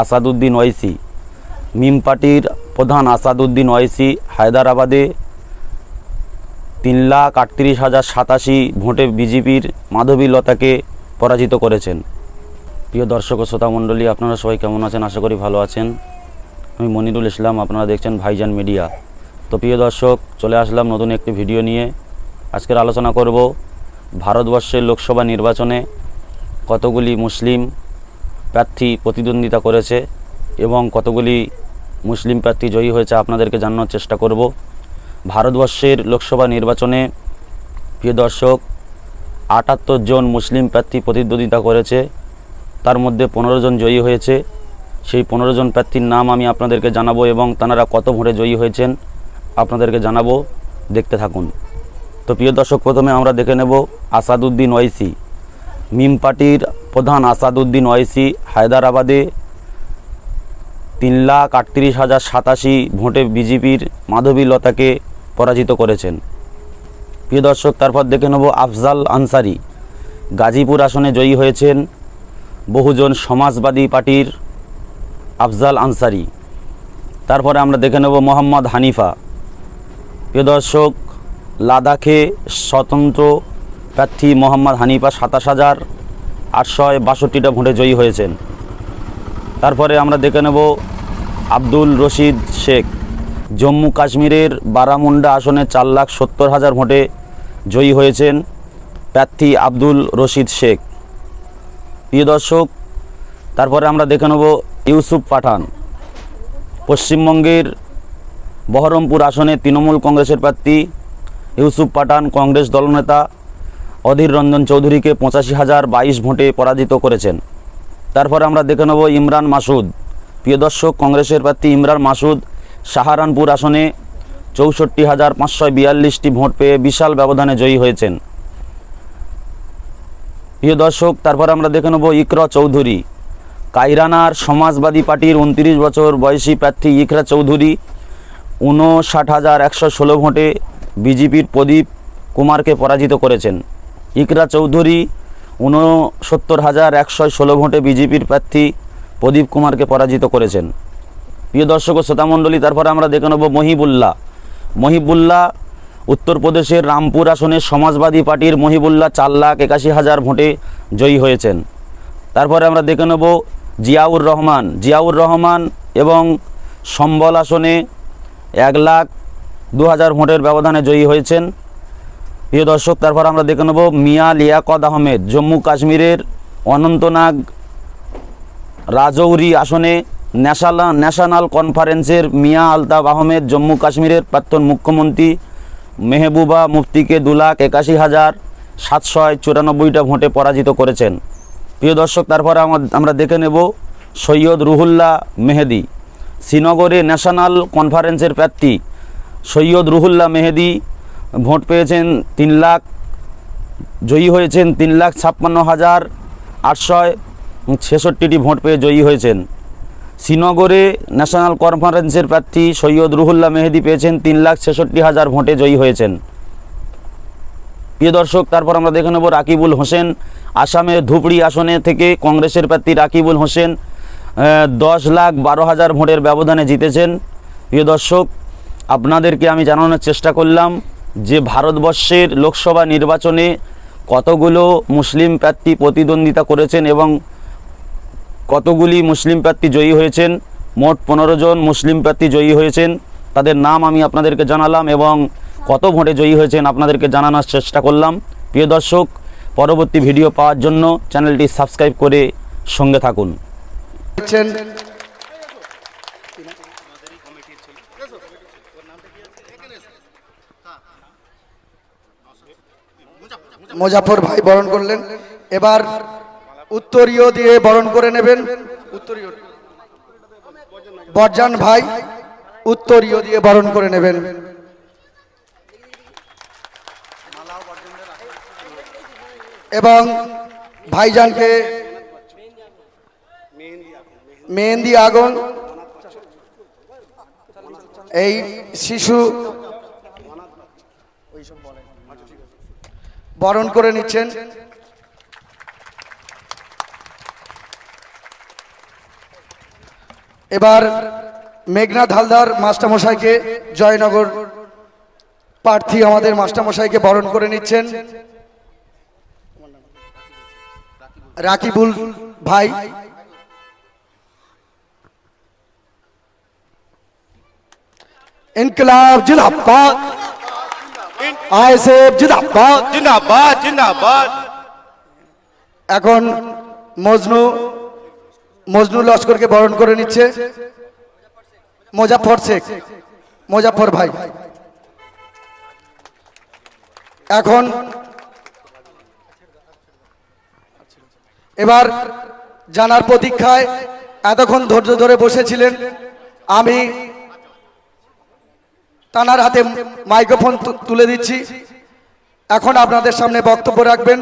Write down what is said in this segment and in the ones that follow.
আসাদুদ্দিন ওয়াইসি। মিম পার্টির প্রধান আসাদুদ্দিন ওয়াইসি হায়দ্রাবাদে তিন লাখ আটত্রিশ হাজার সাতাশি ভোটে বিজেপির মাধবী লতাকে পরাজিত করেছেন। প্রিয় দর্শক ও শ্রোতা মণ্ডলী, আপনারা সবাই কেমন আছেন? আশা করি ভালো আছেন। আমি মনিরুল ইসলাম, আপনারা দেখছেন ভাইজান মিডিয়া। তো প্রিয় দর্শক, চলে আসলাম নতুন একটি ভিডিও নিয়ে। আজকের আলোচনা করব ভারতবর্ষের লোকসভা নির্বাচনে কতগুলি মুসলিম প্রার্থী প্রতিদ্বন্দ্বিতা করেছে এবং কতগুলি মুসলিম প্রার্থী জয়ী হয়েছে আপনাদেরকে জানানোর চেষ্টা করব। ভারতবর্ষের লোকসভা নির্বাচনে প্রিয় দর্শক, আটাত্তর জন মুসলিম প্রার্থী প্রতিদ্বন্দ্বিতা করেছে, তার মধ্যে পনেরো জন জয়ী হয়েছে। সেই পনেরো জন প্রার্থীর নাম আমি আপনাদেরকে জানাব এবং তাঁরা কত ভোটে জয়ী হয়েছেন আপনাদেরকে জানাব। দেখতে থাকুন। তো প্রিয় দর্শক, প্রথমে আমরা দেখে নেব আসাদুদ্দিন ওয়াইসি। মিম পার্টির প্রধান আসাদুদ্দিন ওয়াইসি, হায়দ্রাবাদে তিন লাখ আটত্রিশ হাজার সাতাশি ভোটে বিজেপির মাধবী লতাকে পরাজিত করেছেন। প্রিয় দর্শক, তারপর দেখে নেব আফজাল আনসারি। গাজীপুর আসনে জয়ী হয়েছেন বহুজন সমাজবাদী পার্টির আফজাল আনসারি। তারপরে আমরা দেখে নেব মোহাম্মদ হানিফা। প্রিয় দর্শক, লাদাখে স্বতন্ত্র প্রার্থী মোহাম্মদ হানিফা সাতাশ হাজার আটশো বাষট্টিটা ভোটে জয়ী হয়েছেন। তারপরে আমরা দেখে নেব আব্দুল রশিদ শেখ। জম্মু কাশ্মীরের বারামুন্ডা আসনে চার লাখ সত্তর হাজার ভোটে জয়ী হয়েছেন প্রার্থী আব্দুল রশিদ শেখ। প্রিয় দর্শক, তারপরে আমরা দেখে নেব ইউসুফ পাঠান। পশ্চিমবঙ্গের বহরমপুর আসনে তৃণমূল কংগ্রেসের প্রার্থী ইউসুফ পাঠান কংগ্রেস দলনেতা। অধীর রঞ্জন চৌধুরীকে পঁচাশি হাজার বাইশ ভোটে পরাজিত করেছেন। তারপরে আমরা দেখে নেব ইমরান মাসুদ। প্রিয় দর্শক, কংগ্রেসের প্রার্থী ইমরান মাসুদ সাহারানপুর আসনে চৌষট্টি হাজার পাঁচশো বিয়াল্লিশটি ভোট পেয়ে বিশাল ব্যবধানে জয়ী হয়েছেন। প্রিয় দর্শক, তারপর আমরা দেখে নেব ইকরা চৌধুরী। কাইরানার সমাজবাদী পার্টির উনত্রিশ বছর বয়সী প্রার্থী ইকরা চৌধুরী উনষাট হাজার একশো ষোলো ভোটে বিজেপির প্রদীপ কুমারকে পরাজিত করেছেন। ইকরা চৌধুরী, ঊনসত্তর হাজার একশো ষোলো ভোটে বিজেপির প্রার্থী প্রদীপ কুমারকে পরাজিত করেছেন। প্রিয় দর্শক ও শ্রোতামণ্ডলী তারপরে আমরা দেখে নেব মহিবুল্লাহ। মহিবুল্লাহ উত্তরপ্রদেশের রামপুর আসনে সমাজবাদী পার্টির মহিবুল্লাহ চার লাখ একাশি হাজার ভোটে জয়ী হয়েছেন। তারপরে আমরা দেখে নেব জিয়াউর রহমান। জিয়াউর রহমান এবং সম্বল আসনে এক লাখ দু হাজার ভোটের ব্যবধানে জয়ী হয়েছেন। প্রিয় দর্শক, তারপর আমরা দেখে নেব মিয়া লিয়াকত আহমেদ, জম্মু কাশ্মীরের অনন্তনাগ রাজৌরি আসনে ন্যাশনাল ন্যাশনাল কনফারেন্সের মিয়া আলতাফ আহমেদ, জম্মু কাশ্মীরের প্রাক্তন মুখ্যমন্ত্রী মেহবুবা মুফতিকে দু লাখ একাশি হাজার সাতশো চুরানব্বইটা ভোটে পরাজিত করেছেন। প্রিয় দর্শক, তারপরে আমা- আমরা দেখে নেব সৈয়দ রুহুল্লাহ মেহেদি, শ্রীনগরে ন্যাশনাল কনফারেন্সের প্রার্থী সৈয়দ রুহুল্লাহ মেহেদি ভোট পেয়েছেন তিন লাখ, জয়ী হয়েছেন তিন লাখ ছাপ্পান্ন হাজার আটশো ছেষট্টিটি ভোট পেয়ে জয়ী হয়েছেন। শ্রীনগরে ন্যাশনাল কনফারেন্সের প্রার্থী সৈয়দ রুহুল্লাহ মেহেদি পেয়েছেন তিন লাখ ছেষট্টি হাজার ভোটে জয়ী হয়েছেন। প্রিয় দর্শক, তারপর আমরা দেখে নেব রাকিবুল হোসেন, আসামের ধুপড়ি আসনে থেকে কংগ্রেসের প্রার্থী রাকিবুল হোসেন দশ লাখ বারো হাজার ভোটের ব্যবধানে জিতেছেন। প্রিয় দর্শক, আপনাদেরকে আমি জানানোর চেষ্টা করলাম যে ভারতবর্ষের লোকসভা নির্বাচনে কতগুলো মুসলিম প্রার্থী প্রতিদ্বন্দ্বিতা করেছেন এবং কতগুলি মুসলিম প্রার্থী জয়ী হয়েছেন মোট পনেরো জন মুসলিম প্রার্থী জয়ী হয়েছেন তাদের নাম আমি আপনাদেরকে জানালাম এবং কত ভোটে জয়ী হয়েছেন আপনাদেরকে জানানোর চেষ্টা করলাম। প্রিয় দর্শক পরবর্তী ভিডিও পাওয়ার জন্য চ্যানেলটি সাবস্ক্রাইব করে সঙ্গে থাকুন। মোজাফর ভাই বরণ করলেন। এবার উত্তরীয় দিয়ে বরণ করে নেবেন। উত্তরীয় বরজান ভাই উত্তরীয় দিয়ে বরণ করে নেবেন। এবং ভাইজানকে মেহেন্দি আগুন, এই শিশু বরণ করে নিচ্ছেন। এবার মেঘনাথ হালদার মাস্টারমশাইকে জয়নগর প্রার্থী আমাদের মাস্টারমশাইকে বরণ করে নিচ্ছেন। রাকিবুল ভাই। ইনকলাব জিন্দাবাদ আইএসএফ জিন্দাবাদ। জিন্দাবাদ জিন্দাবাদ। এখন মজনু মজনু লস্করকে বরণ করে নিচ্ছে। মোজাফর শেখ মোজাফর ভাই। এখন এবার জানার প্রতীক্ষায় এতক্ষণ ধৈর্য ধরে বসেছিলেন আমি তানার হাতে মাইক্রোফোন তুলে দিচ্ছি। এখন আপনাদের সামনে বক্তব্য রাখবেন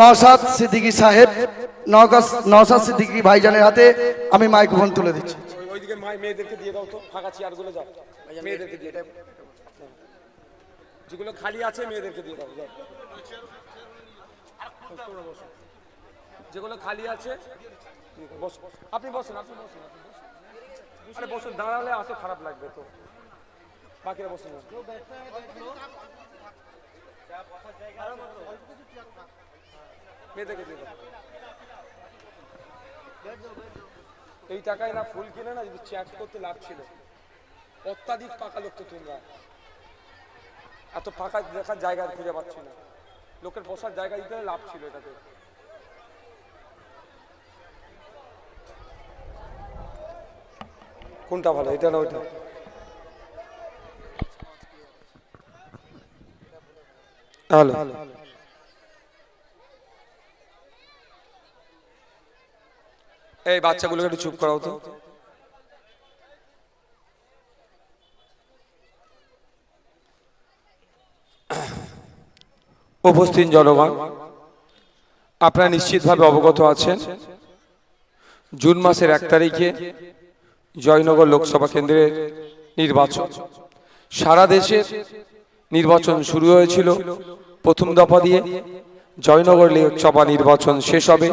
নওসাদ সিদ্দিকী সাহেব নওসাদ সিদ্দিকী ভাইজানের হাতে আমি মাইক্রোফোন তুলে দিচ্ছি। যেগুলো খালি আছে, মেয়েদেরকে দিয়ে দাও। যেগুলো খালি আছে আপনি বসুন আপনি বসুন আপনি বসুন। আরে বসুন, দাঁড়ালে আসো খারাপ লাগবে তো। বাকিরা বসুন। এই টাকায় না ফুল কিনে না, যদি চ্যাট করতে লাভ ছিল। অত্যাধিক পাকা লোক তো তোমরা। এত ফাঁকা দেখার জায়গা খুঁজে পাচ্ছি না। লোকের বসার জায়গা দিতে লাভ ছিল এটাতে। কোনটা ভালো, এটা না ওইটা? হ্যালো। এই বাচ্চাগুলোকে একটু চুপ করাও তো। উপস্থিত জনগণ, আপনারা নিশ্চিতভাবে অবগত আছেন। জুন মাসের এক তারিখে জয়নগর লোকসভা কেন্দ্রের নির্বাচন। সারা দেশে নির্বাচন শুরু হয়েছিল প্রথম দফা দিয়ে। জয়নগর লোকসভা নির্বাচন শেষ হবে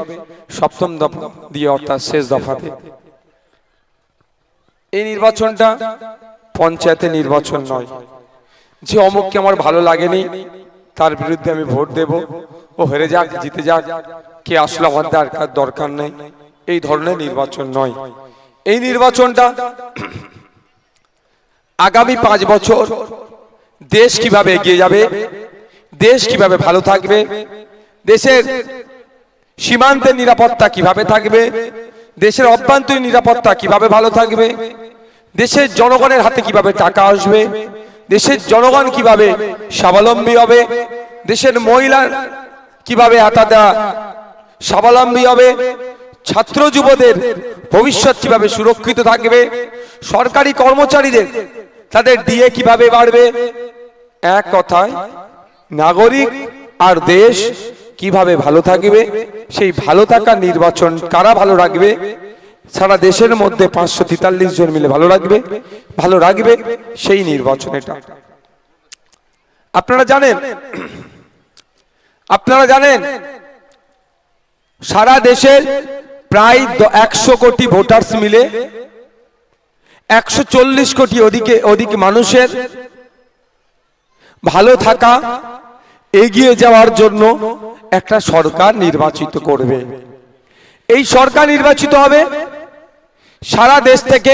সপ্তম দফা দিয়ে, অর্থাৎ শেষ দফাতে। এই নির্বাচনটা পঞ্চায়েতের নির্বাচন নয়। যে অমুককে আমার ভালো লাগেনি, তার বিরুদ্ধে আমি ভোট দেব। ও হেরে যাক, জিতে যাক, কে আসলে আমার দরকার দরকার নেই। এই ধরনের নির্বাচন নয়। এই নির্বাচনটা আগামী পাঁচ বছর দেশ কীভাবে এগিয়ে যাবে, দেশ কীভাবে ভালো থাকবে, দেশের সীমান্তের নিরাপত্তা কীভাবে থাকবে, দেশের অভ্যন্তরীণ নিরাপত্তা কীভাবে ভালো থাকবে, দেশের জনগণের হাতে কীভাবে টাকা আসবে, দেশের জনগণ কীভাবে স্বাবলম্বী হবে, দেশের মহিলার কীভাবে হাতাটা স্বাবলম্বী হবে ছাত্র যুবদের ভবিষ্যৎ কীভাবে সুরক্ষিত থাকবে, সরকারি কর্মচারীদের তাদের দিয়ে কীভাবে বাড়বে, এক কথায় নাগরিক আর দেশ কীভাবে ভালো থাকবে, সেই ভালো থাকার নির্বাচন কারা ভালো রাখবে, সারা দেশের মধ্যে পাঁচশো তেতাল্লিশ জন মিলে ভালো রাখবে ভালো রাখবে, সেই নির্বাচন এটা। আপনারা জানেন আপনারা জানেন, সারা দেশের প্রায় একশো কোটি ভোটার্স মিলে একশো চল্লিশ কোটি ওদিকে ওদিকে মানুষের ভালো থাকা, এগিয়ে যাওয়ার জন্য একটা সরকার নির্বাচিত করবে। এই সরকার নির্বাচিত হবে, সারা দেশ থেকে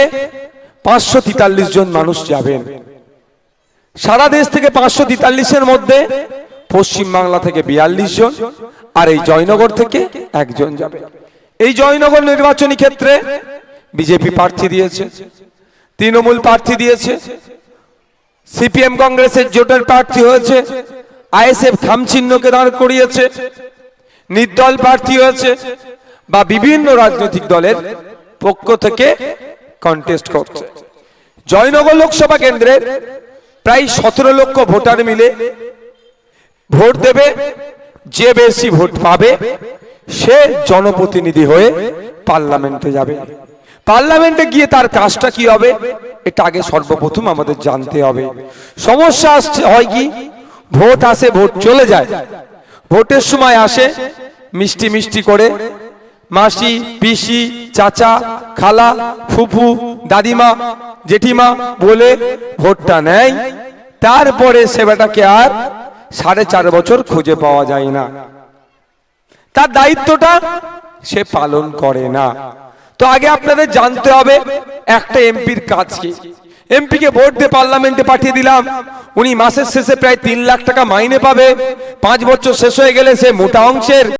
পাঁচশো তেতাল্লিশ জন মানুষ যাবেন। সারা দেশ থেকে পাঁচশো তেতাল্লিশের মধ্যে পশ্চিম বাংলা থেকে বিয়াল্লিশ জন আর এই জয়নগর থেকে একজন যাবে এই জয়নগর নির্বাচনী ক্ষেত্রে বিজেপি প্রার্থী দিয়েছে, তৃণমূল প্রার্থী দিয়েছে, সিপিএম কংগ্রেসের জোটের প্রার্থী হয়েছে, আইএসএফ খামচিহ্নকে দাঁড় করিয়েছে, নির্দল প্রার্থী হয়েছে বা বিভিন্ন রাজনৈতিক দলের পক্ষ থেকে কন্টেস্ট করছে। জয়নগর লোকসভা কেন্দ্রের প্রায় সতেরো লক্ষ ভোটার মিলে ভোট দেবে, যে বেশি ভোট পাবে সে জনপ্রতিনিধি হয়ে পার্লামেন্টে যাবে। পার্লামেন্টে গিয়ে তার কাজটা কি হবে? এটা আগে সর্বপ্রথম আমাদের জানতে হবে। সমস্যা আসছে হয় কি? ভোট আসে, ভোট চলে যায়। ভোটের সময় আসে, মিষ্টি মিষ্টি করে। মাসি, পিসি, চাচা, খালা, ফুফু, দাদিমা, জেঠিমা বলে ভোটটা নেয়। তারপরে সেবাটাকে আর সাড়ে চার বছর খুঁজে পাওয়া যায় না। তার দায়িত্বটা সে পালন করে না। তো আগে আপনাদের জানতে হবে, একটা এমপির কাজ কি? এমপিকে ভোট দিয়ে পার্লামেন্টে পাঠিয়ে দিলাম। উনি মাসের শেষে প্রায় তিন লাখ টাকা মাইনে পাবে। পাঁচ বছর শেষ হয়ে গেলে সে মোটা অংশের।